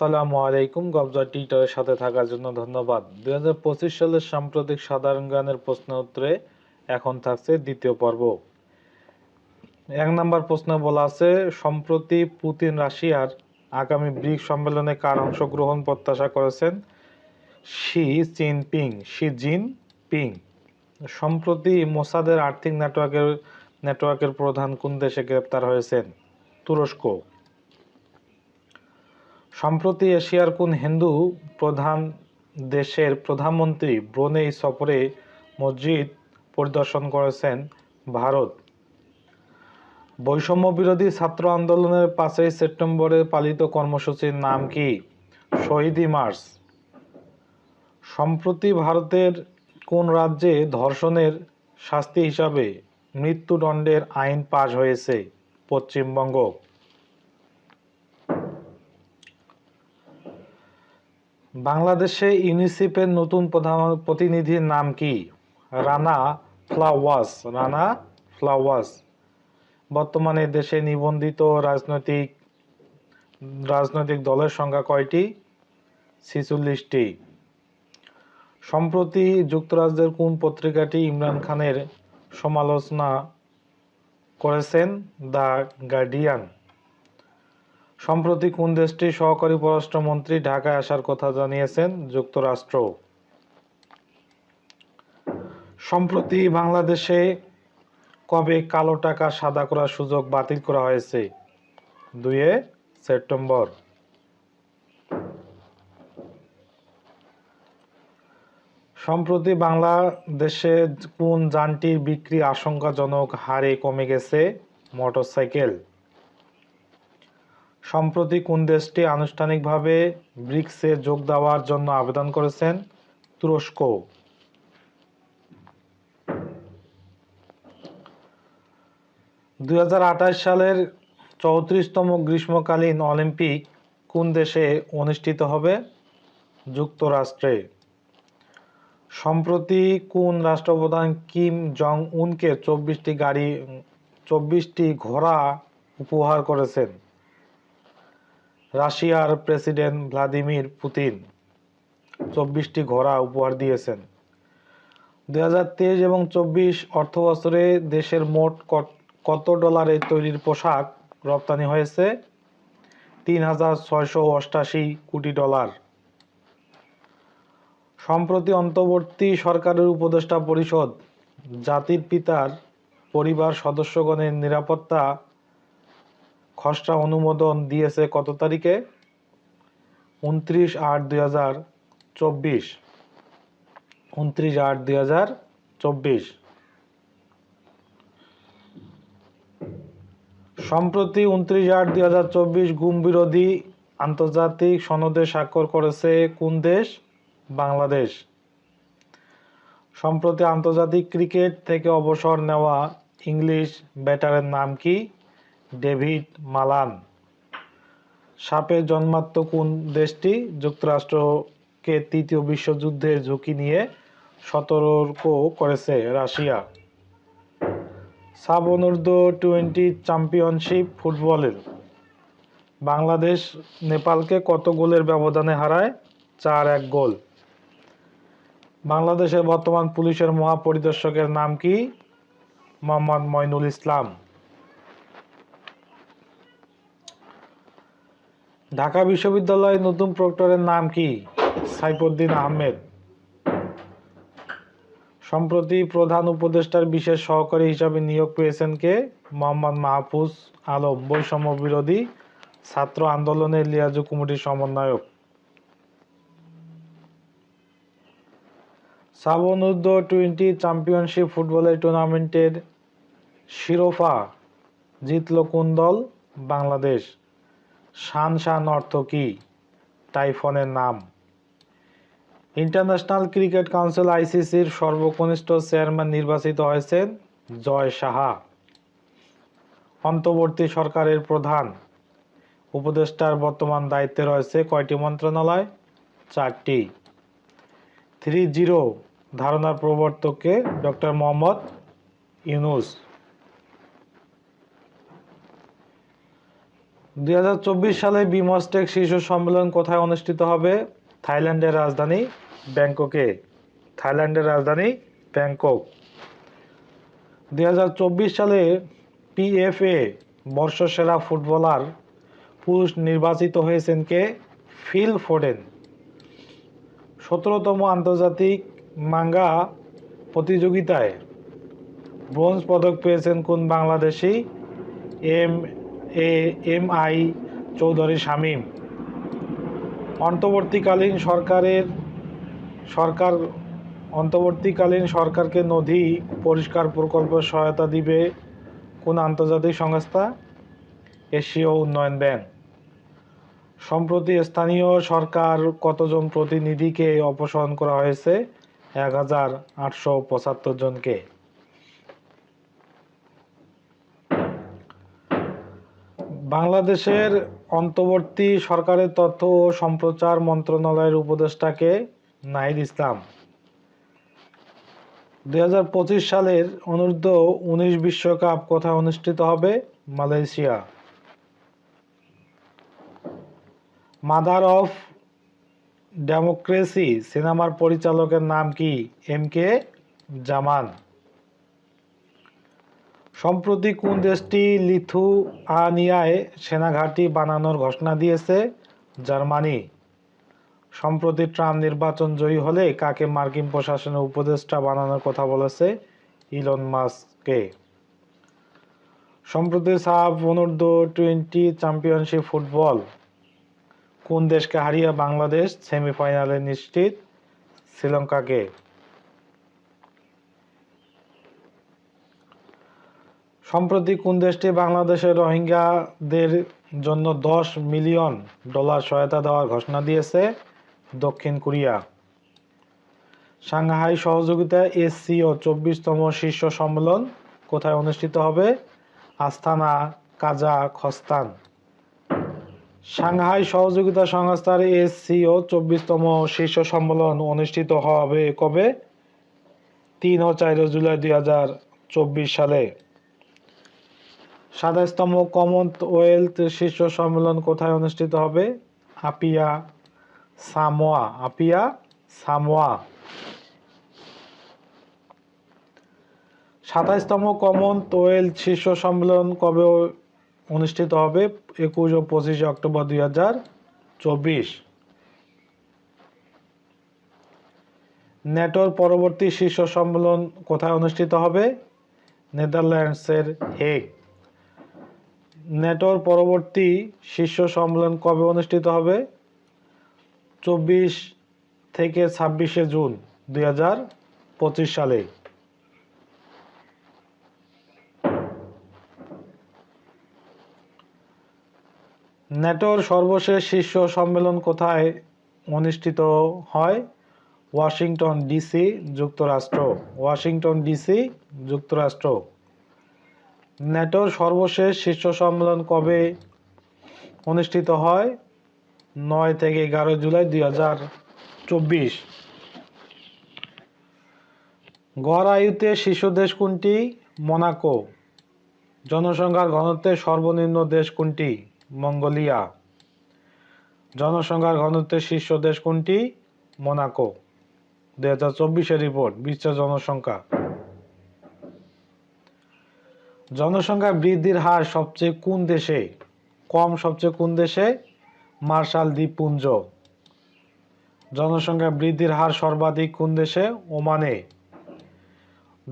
আসসালামু আলাইকুম। গবজা টিটারের সাথে থাকার জন্য ধন্যবাদ। দুই হাজার পঁচিশ সালের সাম্প্রতিক সাধারণ জ্ঞানের প্রশ্ন উত্তরে এখন থাকছে দ্বিতীয় পর্ব। এক নম্বর প্রশ্ন বলা আছে, সম্প্রতি পুতিন রাশিয়ার আগামী ব্রিক সম্মেলনে কার অংশগ্রহণ প্রত্যাশা করেছেন? শি চিন পিং শি জিন পিং সম্প্রতি মোসাদের আর্থিক নেটওয়ার্কের নেটওয়ার্কের প্রধান কোন দেশে গ্রেপ্তার হয়েছেন? তুরস্ক। সম্প্রতি এশিয়ার কোন হিন্দু প্রধান দেশের প্রধানমন্ত্রী ব্রুনেই সফরে মসজিদ পরিদর্শন করেছেন ভারত। বৈষম্য বিরোধী ছাত্র আন্দোলনের পাঁচই সেপ্টেম্বরে পালিত কর্মসূচির নাম কি? শহীদি মার্চ। সম্প্রতি ভারতের কোন রাজ্যে ধর্ষণের শাস্তি হিসাবে মৃত্যুদণ্ডের আইন পাশ হয়েছে? পশ্চিমবঙ্গ। বাংলাদেশে ইউনিসেফের নতুন প্রধান প্রতিনিধির নাম কি? রানা ফ্লাওয়াস রানা ফ্লাওয়াস। বর্তমানে দেশে নিবন্ধিত রাজনৈতিক রাজনৈতিক দলের সংখ্যা কয়টি? ছিচল্লিশটি। সম্প্রতি যুক্তরাজ্যের কোন পত্রিকাটি ইমরান খানের সমালোচনা করেছেন? The Guardian. সম্প্রতি কোন দেশটির সহকারী পররাষ্ট্রমন্ত্রী ঢাকায় আসার কথা জানিয়েছেন যুক্তরাষ্ট্র? সম্প্রতি বাংলাদেশে কবে কালো টাকা সাদা করার সুযোগ বাতিল করা হয়েছে? দুয়ে সেপ্টেম্বর। সম্প্রতি বাংলাদেশে কোন যানটির বিক্রি আশঙ্কাজনক হারে কমে গেছে? মোটরসাইকেল। সম্প্রতি কোন দেশটি আনুষ্ঠানিকভাবে ব্রিক্সে যোগ দেওয়ার জন্য আবেদন করেছেন? তুরস্ক। দু হাজার আঠাশ সালের চৌত্রিশতম গ্রীষ্মকালীন অলিম্পিক কোন দেশে অনুষ্ঠিত হবে? যুক্তরাষ্ট্রে। সম্প্রতি কোন রাষ্ট্রপ্রধান কিম জং উনকে চব্বিশটি গাড়ি, চব্বিশটি ঘোড়া উপহার করেছেন? রাশিয়ার প্রেসিডেন্ট ভ্লাদিমির পুতিন চব্বিশটি ঘোড়া উপহার দিয়েছেন। দুই হাজার তেইশ এবং চব্বিশ অর্থ বছরে দেশের মোট কত ডলারে তৈরির পোশাক রপ্তানি হয়েছে? তিন হাজার ছয়শো অষ্টাশি কোটি ডলার। সম্প্রতি অন্তর্বর্তী সরকারের উপদেষ্টা পরিষদ জাতির পিতার পরিবার সদস্যগণের নিরাপত্তা খসড়া অনুমোদন দিয়েছে কত তারিখে? উনত্রিশ আট দুই হাজার চব্বিশ। উনত্রিশ আট দুই হাজার চব্বিশ। সম্প্রতি উনত্রিশ আট দুই হাজার চব্বিশ গুম বিরোধী আন্তর্জাতিক সনদে স্বাক্ষর করেছে কোন দেশ? বাংলাদেশ। সম্প্রতি আন্তর্জাতিক ক্রিকেট থেকে অবসর নেওয়া ইংলিশ ব্যাটারের নাম কি? David Malan. সাপে জন্মাত্ম কোন দেশটি? যুক্তরাষ্ট্রকে তৃতীয় বিশ্বযুদ্ধের ঝুঁকি নিয়ে সতর্ক করেছে রাশিয়া। সাব টোয়েন্টি চ্যাম্পিয়নশিপ ফুটবলের। বাংলাদেশ নেপালকে কত গোলের ব্যবধানে হারায়? চার এক গোল। বাংলাদেশের বর্তমান পুলিশের মহাপরিদর্শকের নাম কি? মোহাম্মদ মইনুল ইসলাম। ঢাকা বিশ্ববিদ্যালয়ের নতুন প্রক্টরের নাম কি? সাইফুদ্দিন আহমেদ। সম্প্রতি প্রধান উপদেষ্টার বিশেষ সহকারী হিসাবে নিয়োগ পেয়েছেন কে? মোহাম্মদ মাহফুজ আলম, বৈষম্য বিরোধী ছাত্র আন্দোলনের লিয়াজু কমিটির সমন্বয়ক। সাব অনূর্ধ্ব টোয়েন্টি চ্যাম্পিয়নশিপ ফুটবলের টুর্নামেন্টের শিরোপা জিতল কোন দল? বাংলাদেশ। শান শান অর্থ কি? টাইফনের নাম। ইন্টারন্যাশনাল ক্রিকেট কাউন্সিল আইসিসির সর্বকনিষ্ঠ চেয়ারম্যান নির্বাচিত হয়েছেন জয় সাহা। অন্তর্বর্তী সরকারের প্রধান। উপদেষ্টার বর্তমান দায়িত্বে রয়েছে কয়টি মন্ত্রণালয়? চারটি। থ্রি জিরো, ধারণার প্রবর্তককে ডক্টর মোহাম্মদ ইউনুস। দুই হাজার চব্বিশ সালে বিমস্টেক শীর্ষ সম্মেলন কোথায় অনুষ্ঠিত হবে? থাইল্যান্ডের রাজধানী ব্যাংককে। থাইল্যান্ডের রাজধানী ব্যাংকক। দুই হাজার চব্বিশ সালে পিএফএ, বর্ষসেরা ফুটবলার পুরুষ নির্বাচিত হয়েছেন কে? Phil Foden. সতেরোতম আন্তর্জাতিক মাঙ্গা প্রতিযোগিতায় ব্রোঞ্জ পদক পেয়েছেন কোন Bangladeshi? M A M I Chowdhury Shamim. অন্তর্বর্তীকালীন সরকারের সরকার, অন্তর্বর্তীকালীন সরকারকে নদী পরিষ্কার প্রকল্প সহায়তা দিবে কোন আন্তর্জাতিক সংস্থা? এশীয় উন্নয়ন ব্যাংক। সম্প্রতি স্থানীয় সরকার কতজন প্রতিনিধিকে অপসারণ করা হয়েছে? এক হাজার আটশো পঁচাত্তর জনকে। বাংলাদেশের অন্তর্বর্তী সরকারের তথ্য ও সম্প্রচার মন্ত্রণালয়ের উপদেষ্টাকে নাহিদ ইসলাম। দু হাজার পঁচিশ সালের অনূর্ধ্ব উনিশ বিশ্বকাপ কোথায় অনুষ্ঠিত হবে মালয়েশিয়া। মাদার অফ ডেমোক্রেসি সিনেমার পরিচালকের নাম কি? M K Zaman. সম্প্রতি কোন দেশটি লিথুয়ানিয়ায় সেনাঘাঁটি বানানোর ঘোষণা দিয়েছে? জার্মানি। সম্প্রতি ট্রাম্প নির্বাচন জয়ী হলে কাকে মার্কিন প্রশাসনের উপদেষ্টা বানানোর কথা বলেছে ইলন মাস্ককে? সম্প্রতি সাফ অনূর্ধ্ব টোয়েন্টি চ্যাম্পিয়নশিপ ফুটবল। কোন দেশকে হারিয়ে বাংলাদেশ সেমিফাইনালে নিশ্চিত? শ্রীলঙ্কাকে। সম্প্রতি কোন দেশটি বাংলাদেশের রোহিঙ্গাদের জন্য দশ মিলিয়ন ডলার সহায়তা দেওয়ার ঘোষণা দিয়েছে? দক্ষিণ কোরিয়া। সাংহাই সহযোগিতা এসসিও চব্বিশতম শীর্ষ সম্মেলন কোথায় অনুষ্ঠিত হবে? আস্তানা, কাজাখস্তান। সাংহাই সহযোগিতা সংস্থার এসসিও চব্বিশতম শীর্ষ সম্মেলন অনুষ্ঠিত হবে কবে? তিন ও চার জুলাই দুই হাজার চব্বিশ সালে। সাতাশতম কমনওয়েলথ শীর্ষ সম্মেলন কোথায় অনুষ্ঠিত হবে? Apia Samoa. Apia Samoa. সাতাশতম Commonwealth শীর্ষ সম্মেলন কবে অনুষ্ঠিত হবে? একুশ ও পঁচিশে অক্টোবর দুই হাজার চব্বিশ। ন্যাটোর পরবর্তী শীর্ষ সম্মেলন কোথায় অনুষ্ঠিত হবে? নেদারল্যান্ডসের হেগ। ন্যাটোর পরবর্তী শীর্ষ সম্মেলন কবে অনুষ্ঠিত হবে? চব্বিশ থেকে ছাব্বিশে জুন দুই হাজার পঁচিশ সালে। ন্যাটোর সর্বশেষ শীর্ষ সম্মেলন কোথায় অনুষ্ঠিত হয়? ওয়াশিংটন ডিসি, যুক্তরাষ্ট্র। ওয়াশিংটন ডিসি, যুক্তরাষ্ট্র। ন্যাটোর সর্বশেষ শীর্ষ সম্মেলন কবে অনুষ্ঠিত হয়? নয় থেকে এগারো জুলাই দুই হাজার চব্বিশ। গড় আয়ুতে শীর্ষ দেশ কোনটি? মোনাকো। জনসংখ্যার ঘনত্বের সর্বনিম্ন দেশ কোনটি? মঙ্গোলিয়া। জনসংখ্যার ঘনত্বের শীর্ষ দেশ কোনটি? মোনাকো। দুই হাজার চব্বিশের রিপোর্ট বিশ্ব জনসংখ্যা। জনসংখ্যা বৃদ্ধির হার সবচেয়ে কোন দেশে? কম সবচেয়ে কোন দেশে? মার্শাল দ্বীপপুঞ্জ জনসংখ্যা বৃদ্ধির হার সর্বাধিক কোন দেশে? ওমানে।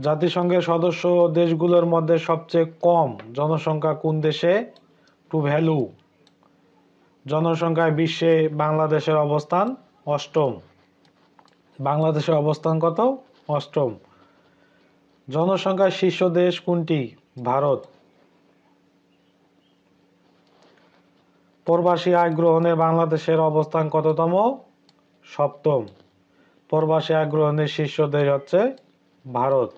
জাতিসংঘের সদস্য দেশগুলোর মধ্যে সবচেয়ে কম জনসংখ্যা কোন দেশে? টু ভ্যালু জনসংখ্যায় বিশ্বে বাংলাদেশের অবস্থান অষ্টম। বাংলাদেশের অবস্থান কত? অষ্টম। জনসংখ্যার শীর্ষ দেশ কোনটি? ভারত। প্রবাসী আয় গ্রহণে বাংলাদেশের অবস্থান কততম? সপ্তম। প্রবাসী আয় গ্রহণের শীর্ষ দেশ হচ্ছে ভারত।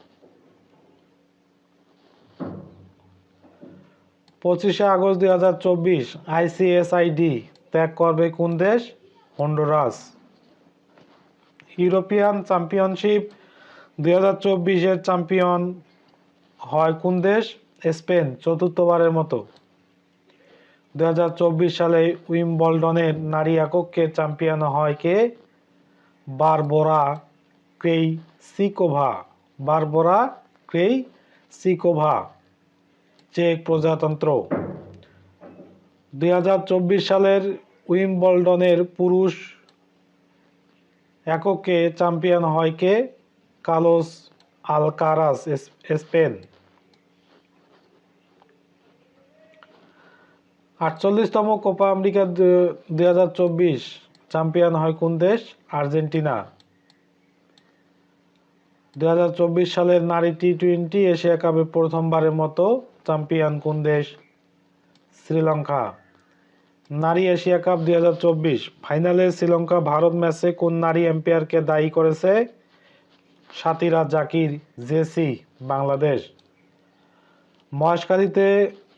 পঁচিশে আগস্ট দুই হাজার চব্বিশ আইসিএসআইডি ত্যাগ করবে কোন দেশ? হন্ডুরাস। ইউরোপিয়ান চ্যাম্পিয়নশিপ দুই হাজার চব্বিশের চ্যাম্পিয়ন হয় কোন দেশ? স্পেন, চতুর্থবারের মতো। দু হাজার চব্বিশ সালে উইম্বলডনের নারী এককে চ্যাম্পিয়ন হয় কে? বারবোরা ক্রেই সিকোভা বারবোরা ক্রেই সিকোভা চেক প্রজাতন্ত্র। দু হাজার চব্বিশ সালের উইম্বলডনের পুরুষ এককে চ্যাম্পিয়ন হয় কে? Carlos Alcaraz, Spain. আটচল্লিশতম Copa America দুই হাজার চব্বিশ চ্যাম্পিয়ন হয় কোন দেশ? আর্জেন্টিনা। দুই হাজার চব্বিশ সালের নারী টি টোয়েন্টি এশিয়া কাপে প্রথমবারের মতো চ্যাম্পিয়ন কোন দেশ? শ্রীলঙ্কা। নারী এশিয়া কাপ দুই হাজার চব্বিশ ফাইনালে শ্রীলঙ্কা ভারত ম্যাচে কোন নারী এম্পায়ারকে দায়ী করেছে? সাতিরা জাকির, জেসি, বাংলাদেশ। মহেশখালীতে সমন-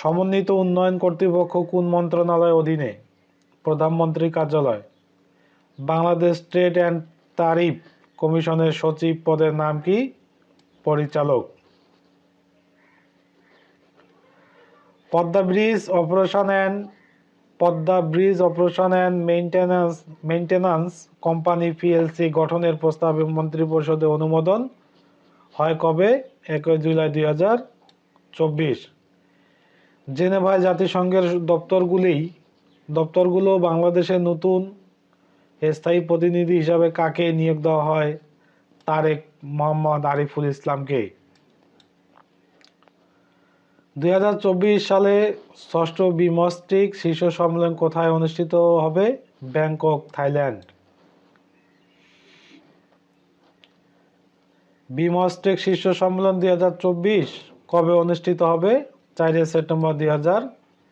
সমন্বিত উন্নয়ন কর্তৃপক্ষ কোন মন্ত্রণালয়ের অধীনে? প্রধানমন্ত্রী কার্যালয়। বাংলাদেশ ট্রেড অ্যান্ড তারিফ কমিশনের সচিব পদের নাম কি? পরিচালক। Padma bridge operation and, Padma bridge operation and maintenance maintenance company PLC গঠনের প্রস্তাবে মন্ত্রিপরিষদে অনুমোদন হয় কবে? একই জুলাই দুই হাজার চব্বিশ। জেনেভায় জাতিসংঘের দপ্তরগুলি দপ্তরগুলো বাংলাদেশের নতুন স্থায়ী প্রতিনিধি হিসাবে কাকে নিয়োগ দেওয়া হয়, তারেক মোহাম্মদ আরিফুল ইসলামকে। দুই হাজার চব্বিশ সালে ষষ্ঠ বিমস্ট্রিক শীর্ষ সম্মেলন কোথায় অনুষ্ঠিত হবে? Bangkok, Thailand. বিমস্ট্রিক শীর্ষ সম্মেলন দুই হাজার চব্বিশ কবে অনুষ্ঠিত হবে? চারই সেপ্টেম্বর দুই হাজার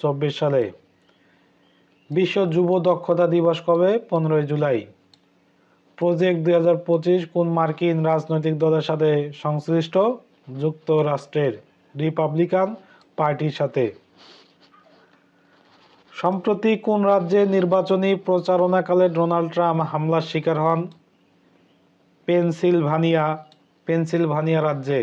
চব্বিশ সালে। বিশ্ব যুব দক্ষতা দিবস কবে? পনেরোই জুলাই। প্রজেক্ট দুই হাজার পঁচিশ কোন মার্কিন রাজনৈতিক দলের সাথে সংশ্লিষ্ট? যুক্তরাষ্ট্রের রিপাবলিকান পার্টির সাথে। সম্প্রতি কোন রাজ্যে নির্বাচনী প্রচারণাকালে ডোনাল্ড ট্রাম্প হামলার শিকার হন? পেনসিলভানিয়া পেনসিলভানিয়া রাজ্যে।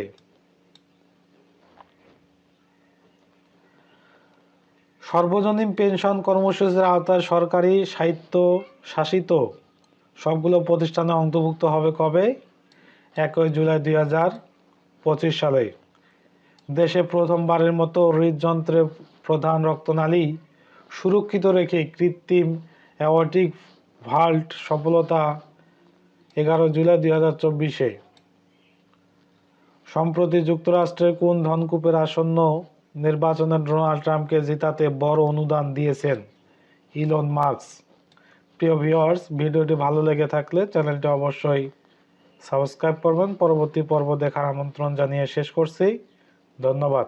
সর্বজনীন পেনশন কর্মসূচির আওতায় সরকারি সাহিত্য শাসিত সবগুলো প্রতিষ্ঠানে অন্তর্ভুক্ত হবে কবে? একই জুলাই দুই হাজার পঁচিশ সালে। দেশে প্রথমবারের মতো হৃদযন্ত্রের প্রধান রক্তনালী সুরক্ষিত রেখে কৃত্রিম অ্যাওয়ার্টিক ভাল্ট সফলতা এগারো জুলাই দুই হাজার চব্বিশে। সম্প্রতি যুক্তরাষ্ট্রের কোন ধনকূপের আসন্ন নির্বাচনে ডোনাল্ড ট্রাম্পকে জিতাতে বড় অনুদান দিয়েছেন ইলন মার্কস প্রিয় ভিওর্স ভিডিওটি ভালো লেগে থাকলে চ্যানেলটি অবশ্যই সাবস্ক্রাইব করবেন। পরবর্তী পর্ব দেখার আমন্ত্রণ জানিয়ে শেষ করছি। ধন্যবাদ।